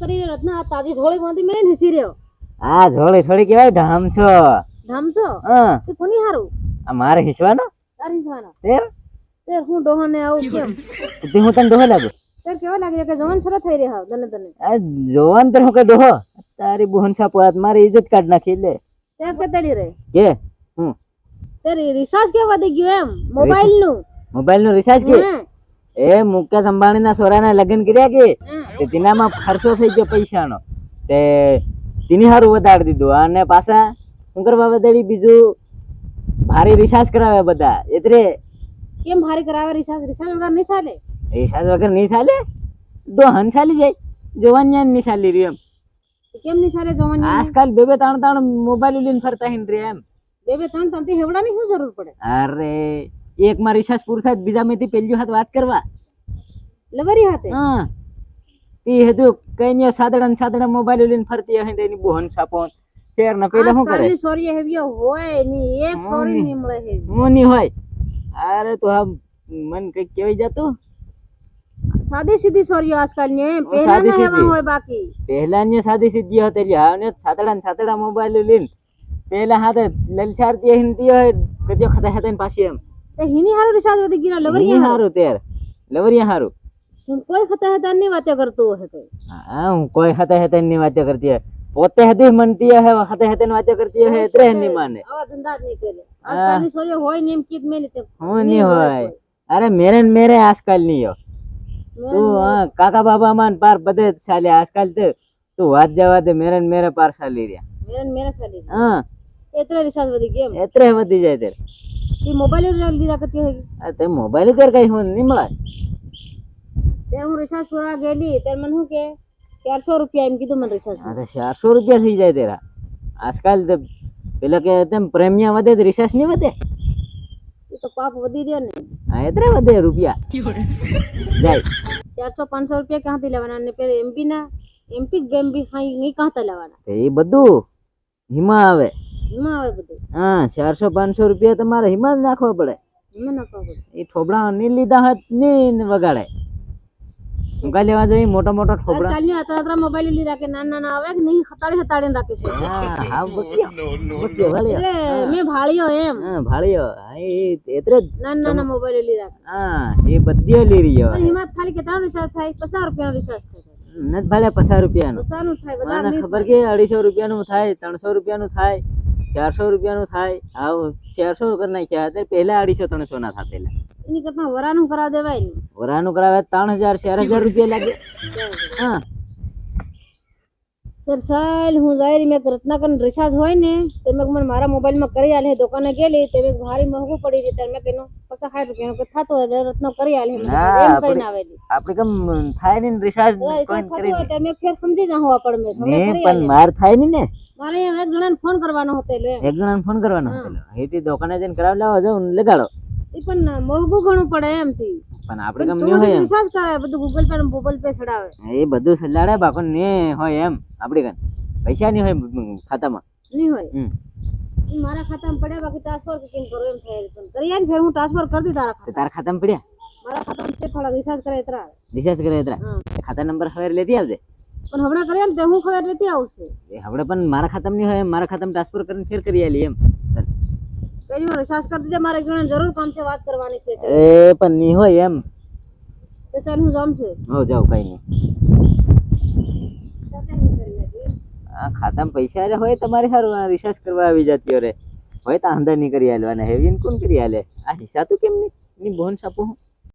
કરીને રત્ના આ તાજી ઝોળી બાંધી મેં નીસી રહ્યો. આ ઝોળી થોડી કેવાય ઢામસો ધામસો હા. તે કોની હારું? આ મારે હિસવાનો? તાર હિસવાનો. તેર? તેર હું ડોહાને આવું કેમ? તે હું તને ડોહ લાગુ? તેર કેવો લાગે? કે જવાન છોરો થઈ રહ્યો તને તને. આ જવાન તને હું કે ડોહ. તારી બુહન છાપો હાથ મારી ઇજ્જત કાઢ નાખી લે તે કે તડી રે કે? હું? તારી રિસાર્જ કે વધી ગયું એમ? મોબાઈલનું મોબાઈલનું રિસાર્જ કે એ મુકેશ અંબાણીના છોરાના લગ્ન કર્યા કે. તે તેનામાં ખર્ચો થઈ ગયો પૈસાનો તે તેની હારું વધારી દીધું. અને પાછા શું કરવા વધારી બીજું ભારે રિચાર્જ કરાવે બધા. એટલે કેમ ભારે કરાવે? રિસાર્જ રિસાર્જ વગર નહીં ચાલે? રિસાર્જ વગર નહીં ચાલે? દોહન ચાલી જાય. જોવાની નહીં ચાલી રહી એમ. કેમ નહીં ચાલે જોવાની આજકાલ બે બે ત્રણ ત્રણ મોબાઈલ લઈને ફરતા હિન રે એમ. બે બે ત્રણ ત્રણથી હેવડાની શું જરૂર પડે? અરે એક રિસાર્જ રિચાર્જ પૂરું થાય બીજા મેથી પેલી હાથ વાત કરવા. લવરી હાથે? હા. તી હેતુ કઈ નહીં સાદડા ને સાદડા મોબાઈલ લઈને ફરતી હે એની બોહન છાપો ફેર ને પેલા શું કરે? આજકાલની સોરીએ હેવ્યો હોયની એક સોરી નહીં મળે હેવી. હું નહીં હોય. અરે તો આ મન કઈ કેવાય જતું. સાદી સીધી સોરીઓ આજકાલની એમ. ઓ, પહેલા સાદી ના હેવા સીધી. હોય બાકી. પહેલા ની સાદી સીધી હતી હા ને સાતડા ને સાતડા મોબાઈલ લઈને પેલા હાથે લલચારતી હિંતી હોય કદીઓ ખાતા ખાતા ને પાછી એમ. તે હિની હારું રિસાર્જ વધી ગયું નહીં લવરી હારું તેર. લવરિયા હારું. કોઈ ખતા હતા ની વાતે કરતું હશે તો હા હું કોઈ હતા હતા ની વાતો કરતી હે પોતે હતી મનતી હે હતા હતા ની વાતો કરતી હે એટલે નહીં માને આવા ધંધા જ નહીં કરે આજકાલની સોરીઓ હોય ને એમ કીધ મેલી તે હું નહીં હોય અરે મેરે ને મેરે આજકાલ નહીં હો તું હા કાકા બાબા માન પાર બધે જ ચાલે આજકાલ તો તું વાત જવા દે મેરે ને મેરે પાર ચાલી રહ્યા મેરે ને મેરે ચાલી હા એટલે રિસાર્જ વધી ગયું એમ એત્રે વધી જાય તે એ મોબાઈલ લીધા કરતી હોય આ તે મોબાઈલ તેર કઈ હું નહીં મળે ત્યારે હું રિસાર્જ કરવા ગયેલી ત્યારે મને શું કે? ચારસો રૂપિયા એમ કીધું મને રિચાર્જ આ ચારસો રૂપિયા થઈ જાય તેરા. આજકાલ પેલા કે તેમ પ્રેમિયા વધે તો રિચાર્જ નહીં વધે? એ તો પાપ વધી રહ્યો ને. હા એત્રે વધે રૂપિયા. જાય. ચારસો પાંચસો રૂપિયા ક્યાંથી લેવાના? ને પેલા એમપી ના એમપી એમબી નહીં કાંતા લેવાના? એ બધું હિમા આવે. હિમા આવે બધું? હા ચારસો પાંચસો રૂપિયા તમારે હિમા જ નાખવા પડે. હિમા નાખવા પડે. એ થોબડા નહીં લીધા હોત નહીં વગાડે. હું લેવા જઈ મોટા મોટા ઠોબડા. આજકાલની અતરા અતરા મોબાઈલ લીધા કે નાના નાના આવે કે નહીં ખતાડી ખતાડીને રાખે છે. હા હા બક્યો બક્યો મેં ભાળ્યો એમ. હા ભાળ્યો. હા એ એટલે જ. નાના નાના મોબાઈલ લીધા હા એ બધી લઈ રહ્યો પણ એમાં ખાલી કેટલાનો રિચાર્જ થાય પચાસ રૂપિયાનો રિચાર્જ થાય. ભાડે પચાસ રૂપિયાનું. પચાસનું થાય બધા મને ખબર કે અઢીસો રૂપિયાનું થાય ત્રણસો રૂપિયાનું થાય ચારસો રૂપિયાનું થાય. આવ ચારસો કરી નાખ્યા પહેલા અઢીસો ત્રણસો ના થતેલા એની કરતા વરાનું કરાવ દેવાય ને. વરાનું કરાવે ત્રણ હજાર ચાર હજાર રૂપિયા લાગે. હા. સર સાલ હું જાહેર મેં રત્નાકર રિચાર્જ હોય ને તે મેં મને મારા મોબાઈલમાં કરી આલે દુકાને ગયેલી તે મેં ભારી મોંઘું પડી રહી ત્યારે મેં કીધું પચાસ સાઠ રૂપિયાનું કે થતું હોય રત્નો કરી આલે. એમ કરીને આવેલી આપણે કેમ થાય ને રિચાર્જ કરી હોય તો મેં ફેર સમજી જાઉં આપણે મેં. પણ માર થાય ને ને. મારે એક જણાને ફોન કરવાનો હતો. એક જણાને ફોન કરવાનો હતો એથી દુકાને જઈને કરાવી લાવો જાવ લગાડો. એ પણ મોંઘું ઘણું પડે એમ થી પણ આપણે કેમ નહીં હોય એમ? રિચાર્જ કરાવે બધું ગૂગલ પે ને ગૂગલ પે ચડાવે. એ બધું સલાડે બાકો ને હોય એમ. આપણે કન પૈસા નહીં હોય ખાતામાં. નહીં હોય? મારા ખાતામાં પડ્યા બાકી ટ્રાન્સફર કેમ કરો એમ થાય. પણ કરી આલે ફેર હું ટ્રાન્સફર કરી દી તારા ખાતા તારા ખાતામાં પડ્યા? મારા ખાતામાં તે થોડા રિચાર્જ કરે તરા. રિચાર્જ કરે એટલા? ખાતા નંબર હવે લેતી આવજે. પણ હમણાં કરે આલે તે હું ખબર લેતી આવશે. એ હવે પણ મારા ખાતામાં નહીં હોય મારા ખાતામાં ટ્રાન્સફર કરીને ફેર કરી આલી એમ. પેલી વાર રિચાર્જ કરી દીધે મારે ઘણા જરૂર કામ છે વાત કરવાની છે. એ પણ નહીં હોય એમ. તો ચાલ હું જામ છું. હો જાવ કઈ નહીં. આ ખાતામાં પૈસા રે હોય તમારે સારું આ રિચાર્જ કરવા આવી જતી રે. હોય તો આંધા નહીં કરી આલવાના હેવી કોણ કરી આલે? આ હિસાબ તો કેમ નહીં? ની બોન સાપો હું